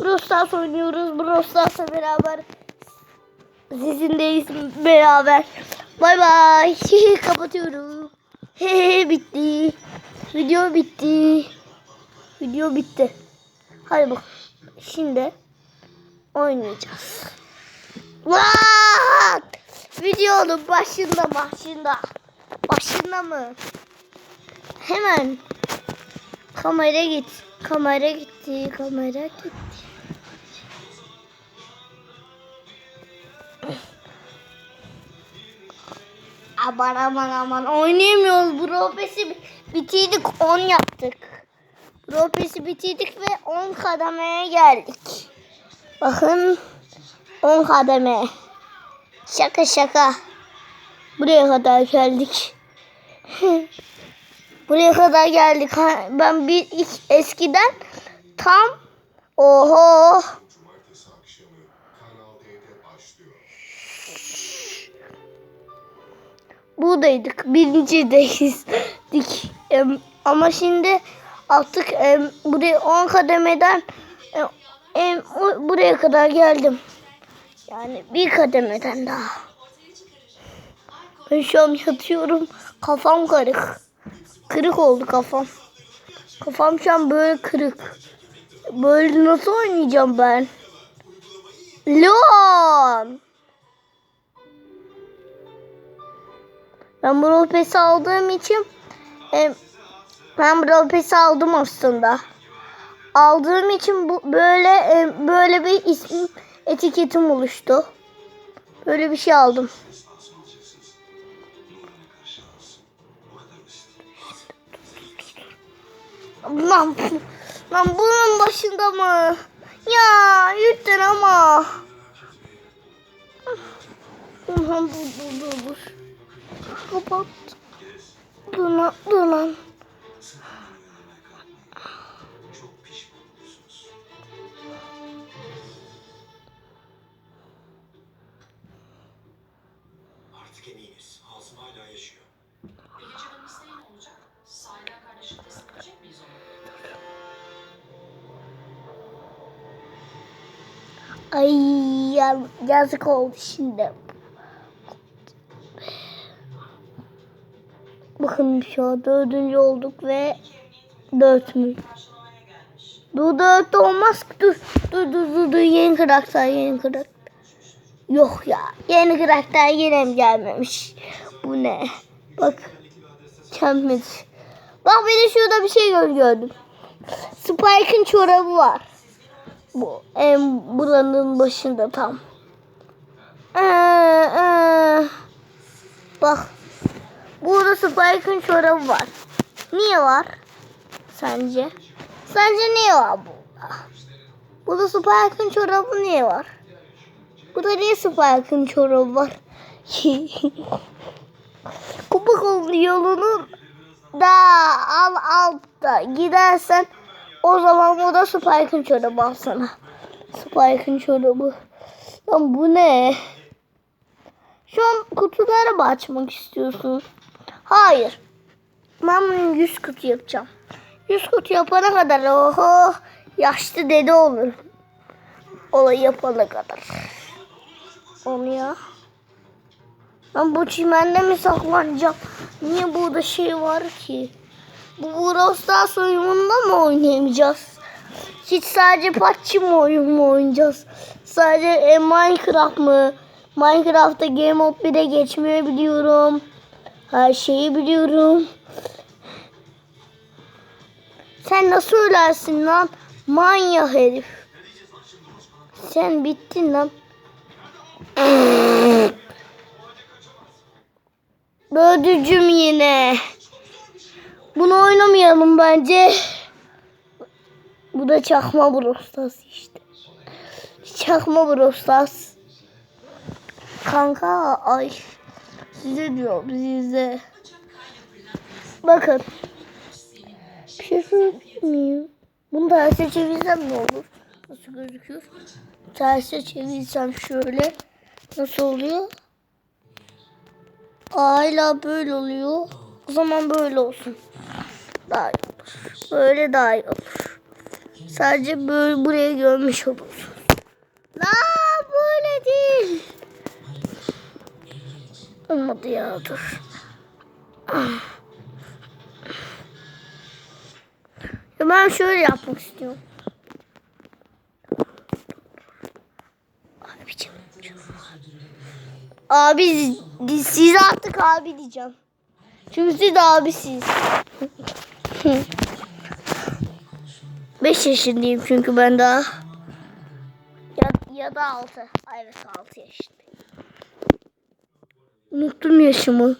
Brawl Stars oynuyoruz. Brawl Stars'la beraber sizinleyiz beraber. Bay bay. Kapatıyorum. bitti. Video bitti. Video bitti. Hadi bak. Şimdi oynayacağız. What? Videonun başında başında. Başında mı? Hemen. Kamera git. Kamera gitti. Kamera gitti. Aman aman aman oynayamıyoruz. Bropesi bitirdik 10 yaptık. Bropesi bitirdik ve 10 kademeye geldik. Bakın 10 kademe. Şaka şaka. Buraya kadar geldik. Buraya kadar geldik. Ben bir eskiden tam oho buradaydık. Birincideyiz. Dik. Em, ama şimdi artık buraya 10 kademeden buraya kadar geldim. Yani bir kademeden daha. Ben şu an yatıyorum. Kafam kırık. Kırık oldu kafam. Kafam şu an böyle kırık. Böyle nasıl oynayacağım ben? Leon! Ben Brawl Pass'i aldığım için e, ben Brawl Pass'i aldım aslında. Aldığım için bu böyle e, böyle bir isim etiketim oluştu. Böyle bir şey aldım. Lan, lan bunun başında mı? Ya lütfen ama. Ulan dur dur dur dur. Kapat. Dur lan dur lan. Çok pişman olursunuz. Artık eminiz. Asım hala yaşıyor. Peki canım isteği ne olacak? Sahiden kardeşim teslim edecek miyiz onu? Ay ya, yazık oldu şimdi. Şu an dördüncü olduk ve dört mü? Dur dört olmaz. Dur dur dur dur, dur. yeni karakter yeni karakter. Yok ya yeni karakter yine mi gelmemiş? Bu ne? Bak gelmedi. Bak bir de şurada bir şey gör- gördüm. Spike'ın çorabı var. Bu en buranın başında tam. Ee, ee. Bak. Burada Spike'ın çorabı var. Niye var? Sence? Sence niye var burada? Burada Spike'ın çorabı niye var? Burada niye Spike'ın çorabı var? Kupa yolunun da al altta gidersen o zaman burada Spike'ın çorabı al sana. Spike'ın çorabı. Lan bu ne? Şu an kutuları mı açmak istiyorsun? Hayır. Ben bunu 100 kutu yapacağım. 100 kutu yapana kadar oho yaşlı dede olur. Olayı yapana kadar. Onu ya. Ben bu çimende mi saklanacağım? Niye burada şey var ki? Bu Brawl Stars oyununda mı oynayamayacağız? Hiç sadece PUBG mi oyun mu oynayacağız? Sadece e, Minecraft mı? Minecraft'ta Game Mode 1'e geçmeyi biliyorum. Her şeyi biliyorum. Sen nasıl ölersin lan? Manyak herif. Sen bittin lan. Dördüncüm yine. Bunu oynamayalım bence. Bu da çakma Brawl işte. Çakma Brawl Kanka ay. Size diyorum size. Bakın. Bir şey. Bunu terse çevirsem ne olur? Nasıl gözüküyor? Terse çevirsem şöyle. Nasıl oluyor? Hala böyle oluyor. O zaman böyle olsun. Daha iyi olur. Böyle daha iyi olur. Sadece böyle buraya görmüş olursun. La böyle değil. Olmadı ya dur. Ya ben şöyle yapmak istiyorum. Abicim. Abi siz artık abi diyeceğim. Çünkü siz abisiz. 5 yaşındayım çünkü ben daha. Ya, ya da 6. Evet 6 yaşındayım. Unuttum yaşımı.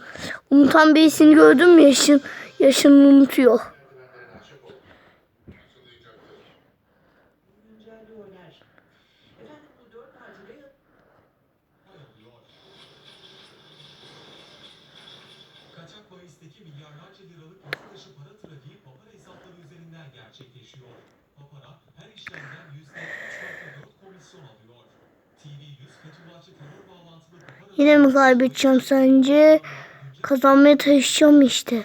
Unutan birisini gördüm yaşın, yaşını unutuyor. Her işlemden %3.4 komisyon alıyor. TV100 Fethullahçı terör Papara Yine mi kaybedeceğim sence? Kazanmaya çalışacağım işte.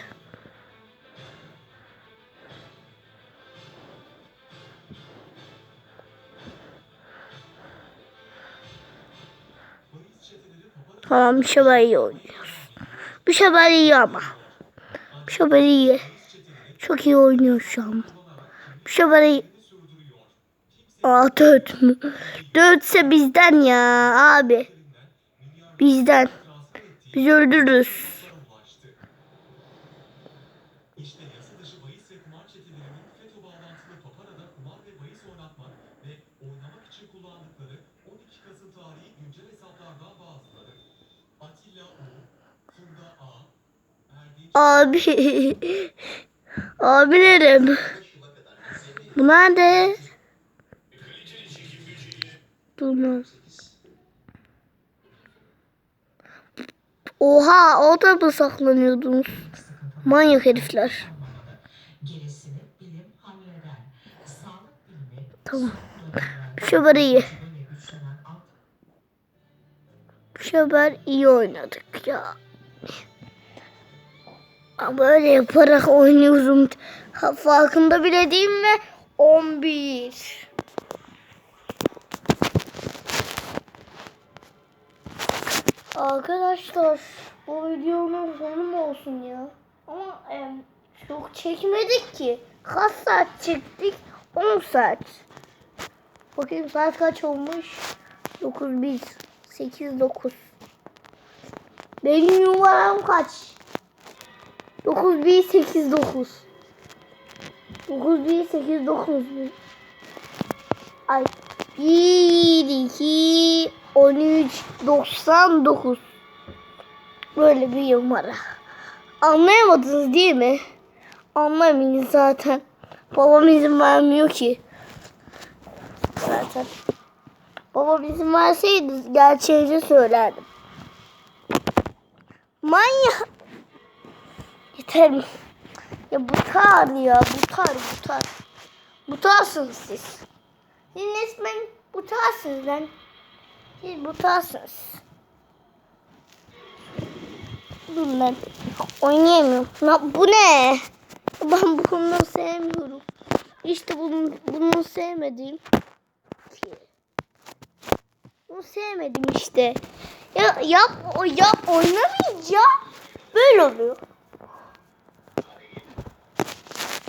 Tamam bir sefer iyi oynuyoruz. Bir sefer iyi ama. Bir sefer iyi. Çok iyi oynuyor şu an. Bir sefer iyi. Aa dört mü? Dörtse bizden ya abi. Bizden. Biz öldürürüz. ulaştı. İşte yasa dışı bahis Oha orada mı saklanıyordunuz? Manyak herifler. Tamam. Şu haber iyi. haber iyi oynadık ya. Ama Böyle yaparak oynuyorum. Farkında bile değil mi? 11. Arkadaşlar bu videonun sonu mu olsun ya? Ama em, çok çekmedik ki. Kaç saat çektik? 10 saat. Bakayım saat kaç olmuş? 9 1 8 9. Benim numaram kaç? 9 1 8 9. 9 1 8 9. Ay 1 2 13 99. Böyle bir numara. Anlayamadınız değil mi? Anlamayın zaten. Babam izin vermiyor ki. Zaten. Babam izin verseydi gerçeğini söylerdim. Manyak. Yeter mi? Ya butar ya butar butar. Butarsınız siz. Sizin resmen butarsınız lan. Siz butarsınız. Dur lan. Oynayamıyorum. Ya bu ne? Ben bunu sevmiyorum. İşte bunu, bunu sevmediğim. şey. Bunu sevmedim işte. Ya yap o yap oynamayacağım. Böyle oluyor.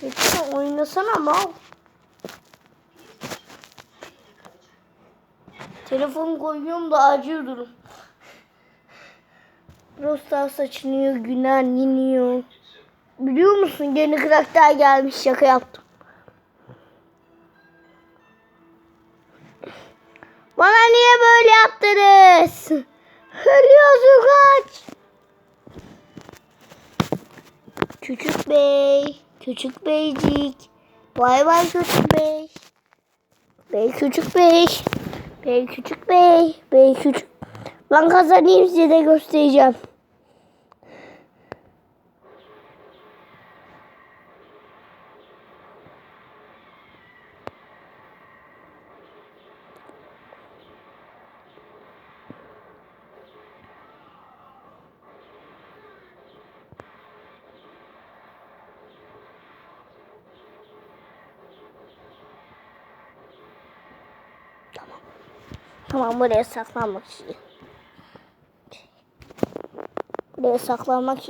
Lütfen oynasana mal. Telefon koyuyorum da acil durum. Rostar saçınıyor, Güner iniyor. Biliyor musun yeni karakter gelmiş şaka yaptım. Bana niye böyle yaptınız? Ölüyorsun kaç. Küçük bey, küçük beycik. Vay vay küçük bey. Bey küçük bey. Bey küçük bey. Bey küçük. Ben kazanayım size de göstereceğim. Tamam. Tamam buraya saklanmak için. Buraya saklanmak için.